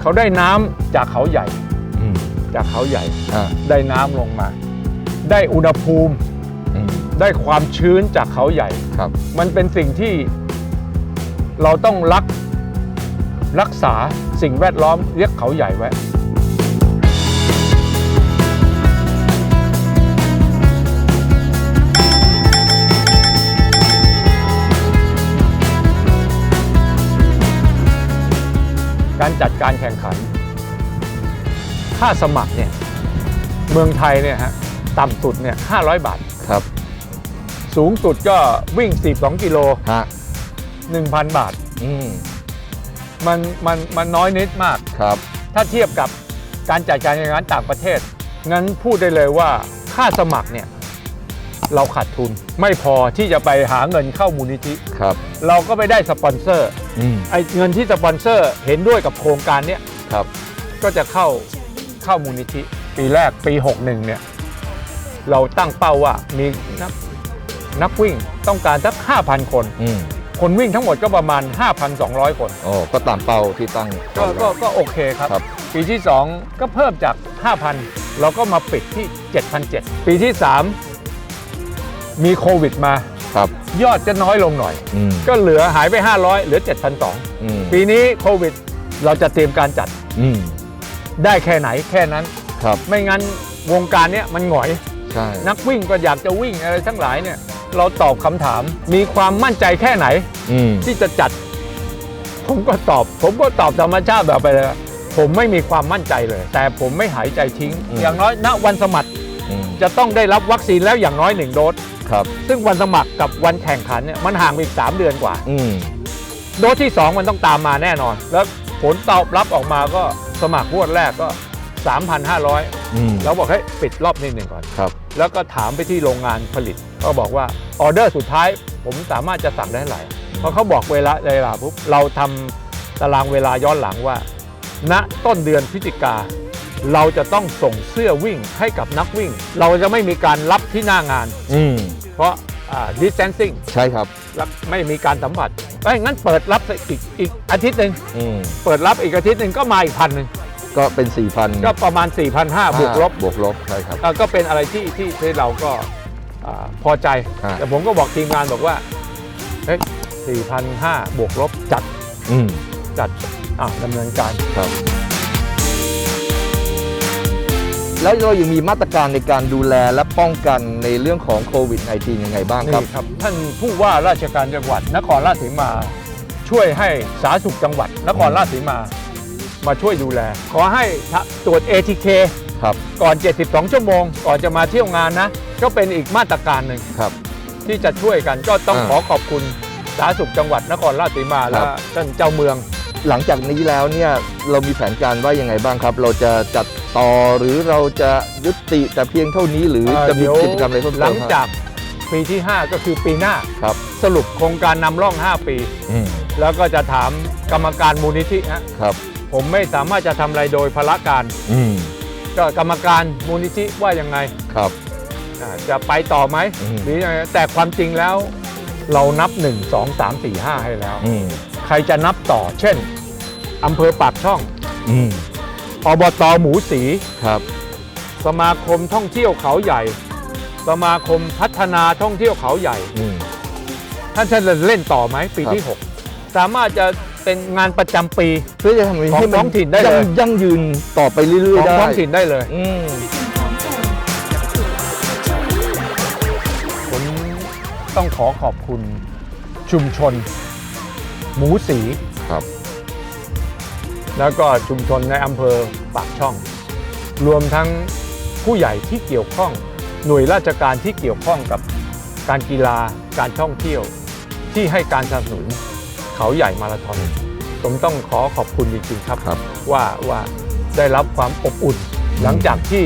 เขาได้น้ำจากเขาใหญ่อืมจากเขาใหญ่อ่าได้น้ำลงมา ได้อุณหภูมิอืมได้ความชื้นจากเขาใหญ่ครับ มันเป็นสิ่งที่เราต้องรักรักษาสิ่งแวดล้อมเรียกเขาใหญ่ไว้ จัดการแข่งขัน ค่าสมัครเนี่ยเมืองไทยเนี่ยฮะต่ำสุดเนี่ย500 บาท ครับ สูงสุดก็วิ่ง 42 กิโล ฮะ 1,000 บาท อืมมันมันมันน้อยนิดมาก ครับ ถ้าเทียบกับการจัดการแข่งขันต่างประเทศ งั้นพูดได้เลยว่าค่าสมัครเนี่ย เราขาดทุน ไม่พอที่จะไปหาเงินเข้ามูลนิธิครับ เราก็ไปได้สปอนเซอร์อืมไอ้เงินที่สปอนเซอร์เห็นด้วยกับโครงการเนี้ยครับ ก็จะเข้าเข้ามูลนิธิ ปีแรกปี 61 เนี่ย เราตั้งเป้าว่ามีนักนักวิ่งต้องการสัก 5,000 คน อืมคนวิ่งทั้งหมดก็ประมาณ 5,200 คน โอ้ก็ตามเป้าที่ตั้ง ก็ก็ก็โอเคครับ ครับ ปีที่ 2 ก็เพิ่มจาก 5,000 เราก็มาปิดที่ 7,700 ปีที่ 3 มีโควิดมา ครับยอดจะน้อยลงหน่อย อืมก็เหลือหายไป 500 เหลือ 7,200 อืมปีนี้โควิดเราจะเตรียมการจัดอืมได้แค่ไหนแค่นั้น ครับไม่งั้นวงการเนี้ยมันหงอย ใช่นักวิ่งก็อยากจะวิ่งอะไรทั้งหลายเนี่ยเราตอบคำถามมีความมั่นใจแค่ไหน อืมที่จะจัด ผมก็ตอบ ผมก็ตอบธรรมชาติแบบไปเลยว่าผมไม่มีความมั่นใจเลย แต่ผมไม่หายใจทิ้ง อย่างน้อยณวันสมัครอืมจะต้องได้รับวัคซีนแล้วอย่างน้อยหนึ่งโดส ครับซึ่งวันสมัครกับวันแข่งขันเนี่ยมันห่างไปอีก 3 เดือนกว่า อืมโดสที่ 2 มันต้องตามมาแน่นอน แล้วผลตอบรับออกมาก็สมัครงวดแรกก็ 3,500 อืมแล้วบอกให้ยปิดรอบนิดหนึ่งก่อน ครับ แล้วก็ถามไปที่โรงงานผลิต ก็บอกว่าออเดอร์สุดท้ายผมสามารถจะสั่งได้เท่าไหร่เพราะเขาบอกเวลาเวลาปุ๊บเราทำตารางเวลาย้อนหลังว่า ณต้นเดือนพฤศจิกา เราจะต้องส่งเสื้อวิ่งให้กับนักวิ่ง เราจะไม่มีการรับที่หน้างาน อืมเพราะอ่า distancing ใช่ครับ รับไม่มีการสัมผัสไอ้ยงั้นเปิดรับอีกอีกอาทิตย์หนึ่งอืมเปิดรับอีกอาทิตย์หนึ่งก็มาอีกพันหนึ่งก็เป็น4ี่พันก็ประมาณ 4,500บวกลบ บวกลบใช่ครับ เอ่อก็เป็นอะไรที่ที่ที่เราก็อ่าพอใจอ่าแต่ผมก็บอกทีมงานบอกว่าเฮ้ย4,500 บวกลบจัดอืมจัดอะดำเนินการ ครับ แล้วเรายังมีมาตรการในการดูแลและป้องกันในเรื่องของโควิด -19 ยังไงบ้างครับ นี่ครับ ท่านผู้ว่าราชการจังหวัด นครราชสีมา ช่วยให้สาธารณสุขจังหวัด นครราชสีมา มาช่วยดูแล ขอให้ตรวจ ATK ครับ ก่อน 72 ชั่วโมง ก่อนจะมาเที่ยวงานนะ ก็เป็นอีกมาตรการหนึ่งครับ ที่จะช่วยกันก็ต้องอ่าขอขอบคุณสาธารณสุขจังหวัด นครราชสีมาคและรับ ท่านเจ้าเมือง หลังจากนี้แล้วเนี่ยเรามีแผนการว่ายังไงบ้างครับ เราจะจัด ต่อหรือเราจะยุติแต่เพียงเท่านี้หรือเอ่อจะมีเดี๋ยวกิจกรรมอะไรเพิ่มหเติลัมงครับจากปีที่ 5 ก็คือปีหน้าครับ สรุปโครงการนำร่อง 5 ปีอืมแล้วก็จะถามกรรมการมูลนิธิฮะครับ ผมไม่สามารถจะทำอะไรโดยพละการอืมก็กรรมการมูลนิธิว่ายังไงครับอ่าจะไปต่อไหมอืมหรือยังไงแต่ความจริงแล้ว เรานับ 1 2 3 4 5 ให้แล้วอืมใครจะนับต่อ เช่นอำเภอปากช่อง อืมอบตหมูสี ครับ สมาคมท่องเที่ยวเขาใหญ่ สมาคมพัฒนาท่องเที่ยวเขาใหญ่ อืม ท่านจะเล่นต่อไหมปีที่6สามารถจะเป็นงานประจำปี เพื่อจะทำให้ของมันท้องถิ่นได้เลย งยั่งยืนต่อไปเรื่ขอยองๆได้ท้องถิ่นได้เลย อืมผมต้องขอขอบคุณชุมชน หมูสี ครับ แล้วก็ชุมชนในอำเภอปากช่อง รวมทั้งผู้ใหญ่ที่เกี่ยวข้อง หน่วยราชการที่เกี่ยวข้องกับการกีฬาการท่องเที่ยว ที่ให้การสนับสนุนเขาใหญ่มาราธอนผมต้องขอขอบคุณจริงๆครับครับว่าว่าได้รับความอบอุ่นหลังจากที่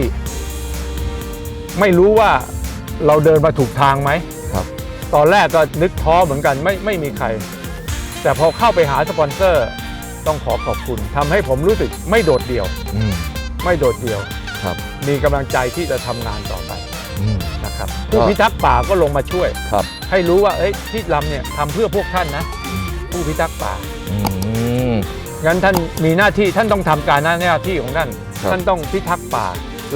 ไม่รู้ว่าเราเดินมาถูกทางไหมครับ ตอนแรกก็นึกท้อเหมือนกันไม่ไม่มีใคร แต่พอเข้าไปหาสปอนเซอร์ ต้องขอขอบคุณทำให้ผมรู้สึกไม่โดดเดี่ยว อืมไม่โดดเดี่ยว ครับมีกำลังใจที่จะทำงานต่อไปอืม นะครับก็ ผู้พิทักษ์ป่าก็ลงมาช่วย ครับให้รู้ว่าเอ้ยที่ลำเนี่ยทำเพื่อพวกท่านนะ ผู้พิทักษ์ป่า อืม งั้นท่านมีหน้าที่ท่านต้องทำการหน้าที่ของท่าน ครับท่านต้องพิทักษ์ป่า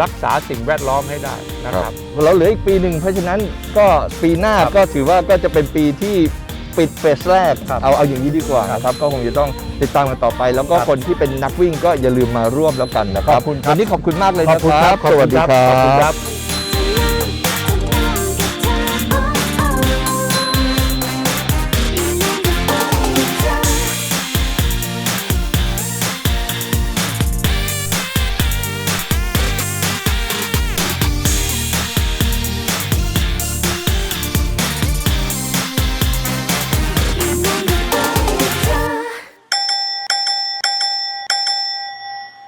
รักษาสิ่งแวดล้อมให้ได้นะครับเราเหลืออีกปีหนึ่งเพราะฉะนั้นก็ปีหน้าครับ ก็ถือว่าก็จะเป็นปีที่ ปิดเฟสแรก ครับเอาเอาอย่างนี้ดีกว่าครับนะครับ ก็คงจะต้องติดตามกันต่อไป แล้วก็ครับคนที่เป็นนักวิ่งก็อย่าลืมมาร่วมแล้วกันนะครับขอบคุณครับ วันนี้ขอบคุณมากเลยขอนะบคุณคครัรับบสวัสดีครัขอบคุณบครับ